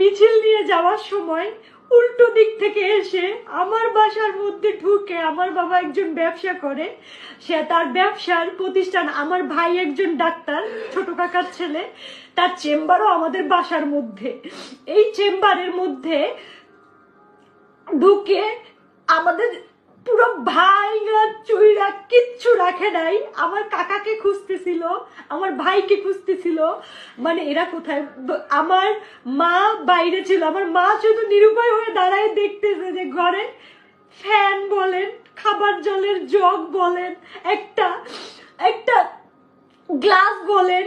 মিছিল নিয়ে যাওয়ার সময় উল্টো দিক থেকে এসে আমার বাসার মধ্যে ঢুকে আমার বাবা একজন ব্যবসা করে। সে তার ব্যবসার প্রতিষ্ঠান, আমার ভাই একজন ডাক্তার, ছোট কাকার ছেলে, তার চেম্বারও আমাদের বাসার মধ্যে। এই চেম্বারের মধ্যে ঢুকে আমাদের পুরো ভাইরা চুইরা কিচ্ছু রাখে নাই। আমার কাকাকে খুঁজতেছিল, আমার ভাইকে খুঁজতেছিল। মানে এরা কোথায়? আমার মা বাইরে ছিল। আমার মা শুধু নিরুপায় হয়ে দাঁড়ায় দেখতেছে যে ঘরে ফ্যান বলেন, খাবার জলের জগ বলেন, একটা একটা গ্লাস বলেন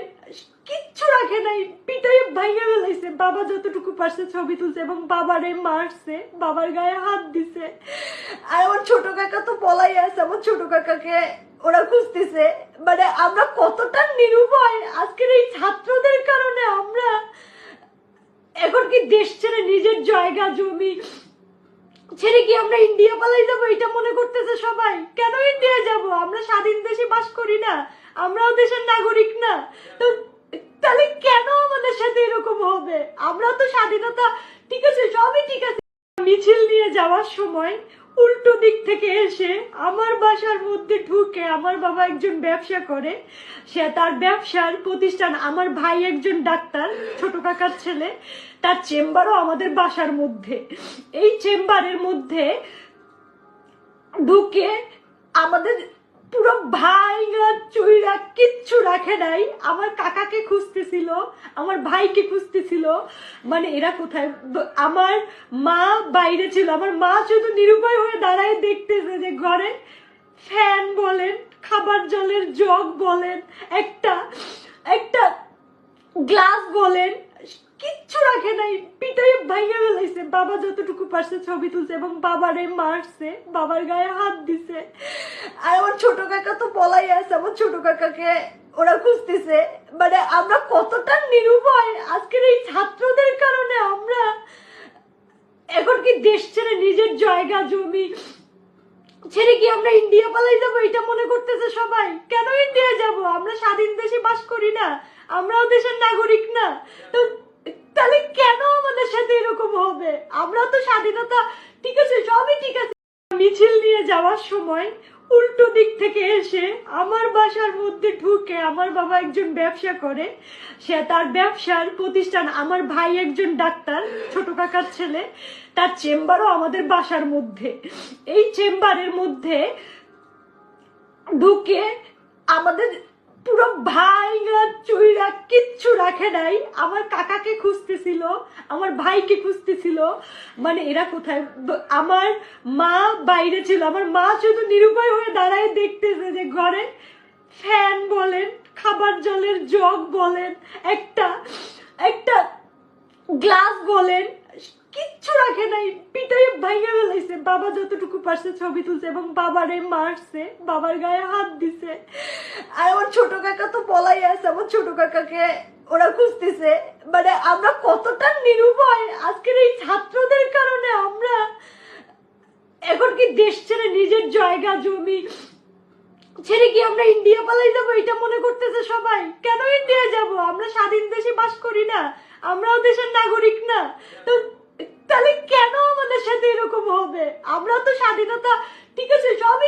কিচ্ছু রাখে নাই। পিটাই ভাইয়া ফেলাইছে। বাবা যতটুকু পারছে ছবি তুলছে এবং বাবারে মারছে। বাবার গায়ে হাত দিছে। আর আমার ছোট কাকা তো বলাই আছে, আমার ছোট কাকাকে ওরা খুঁজতেছে। মানে আমরা কতটা নিরুপায়। আজকের এই ছাত্রদের কারণে আমরা এখন কি দেশ ছেড়ে নিজের জায়গা, জমি ছেড়ে কি আমরা ইন্ডিয়া পালাই যাব? এটা মনে করতেছে সবাই। কেন ইন্ডিয়া যাব? আমরা স্বাধীন দেশে বাস করি না। আমরাও দেশের নাগরিক না। তো তাহলে কেন আমাদের সাথে এরকম হবে? আমরা তো স্বাধীনতা, ঠিক আছে, সবই ঠিক আছে। মিছিল নিয়ে যাওয়ার সময় উল্টো দিক থেকে এসে আমার বাসার মধ্যে ঢুকে আমার বাবা একজন ব্যবসা করে। সে তার ব্যবসার প্রতিষ্ঠান, আমার ভাই একজন ডাক্তার, ছোট কাকার ছেলে, তার চেম্বারও আমাদের বাসার মধ্যে। এই চেম্বারের মধ্যে ঢুকে আমাদের পুরো ভাইরা চুইরা কিচ্ছু রাখে নাই। আমার কাকাকে খুঁজতেছিল, আমার ভাইকে খুঁজতেছিল। মানে এরা কোথায়? আমার মা বাইরে ছিল। আমার মা শুধু নিরুপায় হয়ে দাঁড়ায় দেখতেছে যে ঘরে ফ্যান বলেন, খাবার জলের জগ বলেন, একটা একটা গ্লাস বলেন কিচ্ছু রাখে নাই। পিটাই ভাইয়া ফেলাইছে। বাবা যতটুকু পারছে ছবি তুলছে এবং বাবারে মারছে। বাবার গায়ে হাত দিছে। আর আমার ছোট কাকা তো বলাই আছে, আমার ছোট কাকাকে ওরা খুঁজতেছে। মানে আমরা কতটা নিরুপায়। আজকের এই ছাত্রদের কারণে আমরা এখন কি দেশ ছেড়ে নিজের জায়গা, জমি ছেড়ে কি আমরা ইন্ডিয়া পালাই যাব? এটা মনে করতেছে সবাই। কেন ইন্ডিয়া যাব? আমরা স্বাধীন দেশে বাস করি না। আমরাও দেশের নাগরিক না। তো তাহলে কেন আমাদের সাথে এরকম হবে? আমরা তো স্বাধীনতা, ঠিক আছে, সবই ঠিক আছে। মিছিল নিয়ে যাওয়ার সময় উল্টো দিক থেকে এসে আমার বাসার মধ্যে ঢুকে আমার বাবা একজন ব্যবসা করে। সে তার ব্যবসার প্রতিষ্ঠান, আমার ভাই একজন ডাক্তার, ছোট কাকার ছেলে, তার চেম্বারও আমাদের বাসার মধ্যে। এই চেম্বারের মধ্যে ঢুকে আমাদের পুরো ভাইরা চুইরা কিচ্ছু রাখে নাই। আমার কাকাকে খুঁজতেছিল, আমার ভাইকে খুঁজতেছিল। মানে এরা কোথায়? আমার মা বাইরে ছিল। আমার মা শুধু নিরুপায় হয়ে দাঁড়ায় দেখতেছে যে ঘরে ফ্যান বলেন, খাবার জলের জগ বলেন, একটা একটা গ্লাস বলেন কিচ্ছু রাখে নাই। পিটাই ভাইয়া ফেলাইছে। বাবা যতটুকু পারছে ছবি তুলছে এবং বাবারে মারছে। বাবার গায়ে হাত দিছে। আর আমার ছোট কাকা তো বলাই আছে, আমার ছোট কাকাকে ওরা খুঁজতেছে। মানে আমরা কতটা নিরুপায় আজকের এই ছাত্রদের কারণে আমরা এখন কি দেশ ছেড়ে নিজের জায়গা, জমি ছেড়ে কি আমরা ইন্ডিয়া পালাই যাব? এটা মনে করতেছে সবাই। কেন ইন্ডিয়া যাব? আমরা স্বাধীন দেশে বাস করি না। আমরাও দেশের নাগরিক না। তো তাহলে কেন আমাদের সাথে এরকম হবে আমরা তো স্বাধীনতা ঠিক আছে সবই ঠিক আছে